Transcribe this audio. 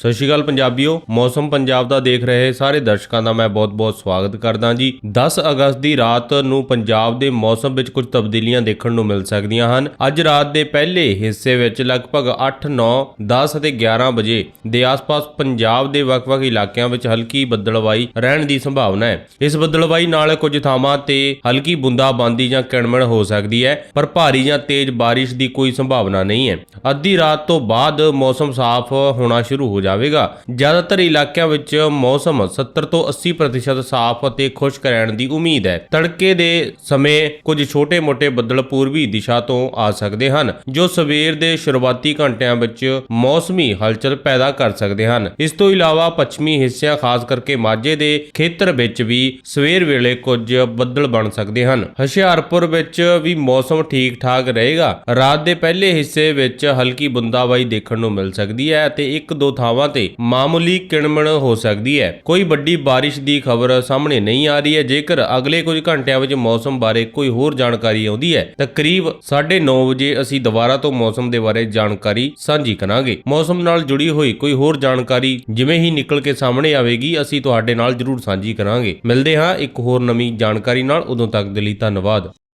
ਸਤਿ ਸ਼੍ਰੀ ਅਕਾਲ ਪੰਜਾਬੀਓ, ਮੌਸਮ ਪੰਜਾਬ ਦਾ ਦੇਖ ਰਹੇ ਸਾਰੇ ਦਰਸ਼ਕਾਂ ਦਾ ਮੈਂ ਬਹੁਤ-ਬਹੁਤ ਸਵਾਗਤ ਕਰਦਾ ਜੀ। 10 ਅਗਸਤ ਦੀ ਰਾਤ ਨੂੰ ਪੰਜਾਬ ਦੇ ਮੌਸਮ ਵਿੱਚ ਕੁਝ ਤਬਦੀਲੀਆਂ ਦੇਖਣ ਨੂੰ ਮਿਲ ਸਕਦੀਆਂ ਹਨ। ਅੱਜ ਰਾਤ ਦੇ ਪਹਿਲੇ ਹਿੱਸੇ ਵਿੱਚ ਲਗਭਗ 8 9 10 ਅਤੇ 11 ਵਜੇ ਦੇ ਆਸ-ਪਾਸ ਪੰਜਾਬ ਦੇ ਵੱਖ-ਵੱਖ ਇਲਾਕਿਆਂ ਵਿੱਚ ਹਲਕੀ ਬੱਦਲਵਾਈ ਰਹਿਣ ਦੀ ਸੰਭਾਵਨਾ ਹੈ। ਇਸ ਬੱਦਲਵਾਈ ਨਾਲ ਕੁਝ ਥਾਵਾਂ ਤੇ ਹਲਕੀ ਬੂੰਦਾਬਾਂਦੀ ਜਾਂ ਕਿਣਮਣ ਹੋ ਸਕਦੀ ਹੈ, ਪਰ ਭਾਰੀ ਜਾਂ ਤੇਜ਼ ਬਾਰਿਸ਼ ਦੀ ਕੋਈ ਸੰਭਾਵਨਾ ਨਹੀਂ ਹੈ। ਅੱਧੀ ਰਾਤ ਤੋਂ ਬਾਅਦ ਮੌਸਮ ਸਾਫ਼ ਹੋਣਾ ਸ਼ੁਰੂ ਹੋ ਜਾਵੇਗਾ। ਜ਼ਿਆਦਾਤਰ ਇਲਾਕਿਆਂ ਵਿੱਚ ਮੌਸਮ 70 ਤੋਂ 80% ਸਾਫ਼ ਅਤੇ ਖੁਸ਼ਕ ਰਹਿਣ ਦੀ ਉਮੀਦ ਹੈ। ਤੜਕੇ ਦੇ ਸਮੇਂ ਕੁਝ ਛੋਟੇ-ਮੋਟੇ ਬੱਦਲ ਪੂਰਬੀ ਦਿਸ਼ਾ ਤੋਂ ਆ ਸਕਦੇ ਹਨ, ਜੋ ਸਵੇਰ ਦੇ ਸ਼ੁਰੂਆਤੀ ਘੰਟਿਆਂ ਵਿੱਚ ਮੌਸਮੀ ਹਲਚਲ ਪੈਦਾ ਕਰ ਸਕਦੇ ਹਨ। ਇਸ ਤੋਂ ਇਲਾਵਾ ਪੱਛਮੀ ਹਿੱਸਿਆਂ, ਖਾਸ ਕਰਕੇ ਮਾਝੇ ਦੇ ਖੇਤਰ ਵਿੱਚ ਵੀ ਸਵੇਰ ਵੇਲੇ ਕੁਝ ਬੱਦਲ ਬਣ ਸਕਦੇ ਹਨ। ਹੁਸ਼ਿਆਰਪੁਰ ਵਿੱਚ ਵੀ ਮੌਸਮ ਠੀਕ-ਠਾਕ ਰਹੇਗਾ। ਰਾਤ ਦੇ ਪਹਿਲੇ ਹਿੱਸੇ ਵਿੱਚ ਹਲਕੀ ਬੁੰਦਾਬਾਈ ਦੇਖਣ ਨੂੰ ਮਿਲ ਸਕਦੀ ਹੈ ਤੇ ਇੱਕ ਦੋ ਥਾਵਾਂ ਤੇ ਮਾਮੂਲੀ ਕਿਣਮਣ ਹੋ ਸਕਦੀ ਹੈ। ਕੋਈ ਵੱਡੀ ਬਾਰਿਸ਼ ਦੀ ਖਬਰ ਸਾਹਮਣੇ ਨਹੀਂ ਆ ਰਹੀ ਹੈ। ਜੇਕਰ ਅਗਲੇ ਕੁਝ ਘੰਟਿਆਂ ਵਿੱਚ ਮੌਸਮ ਬਾਰੇ ਕੋਈ ਹੋਰ ਜਾਣਕਾਰੀ ਆਉਂਦੀ ਹੈ, ਤਾਂ ਕਰੀਬ 9:30 ਵਜੇ ਅਸੀਂ ਦੁਬਾਰਾ ਤੋਂ ਮੌਸਮ ਦੇ ਬਾਰੇ ਜਾਣਕਾਰੀ ਸਾਂਝੀ ਕਰਾਂਗੇ। ਮੌਸਮ ਨਾਲ ਜੁੜੀ ਹੋਈ ਕੋਈ ਹੋਰ ਜਾਣਕਾਰੀ ਜਿਵੇਂ ਹੀ ਨਿਕਲ ਕੇ ਸਾਹਮਣੇ ਆਵੇਗੀ, ਅਸੀਂ ਤੁਹਾਡੇ ਨਾਲ ਜਰੂਰ ਸਾਂਝੀ ਕਰਾਂਗੇ। ਮਿਲਦੇ ਹਾਂ ਇੱਕ ਹੋਰ ਨਵੀਂ ਜਾਣਕਾਰੀ ਨਾਲ। ਉਦੋਂ ਤੱਕ ਦੇ ਲਈ ਧੰਨਵਾਦ।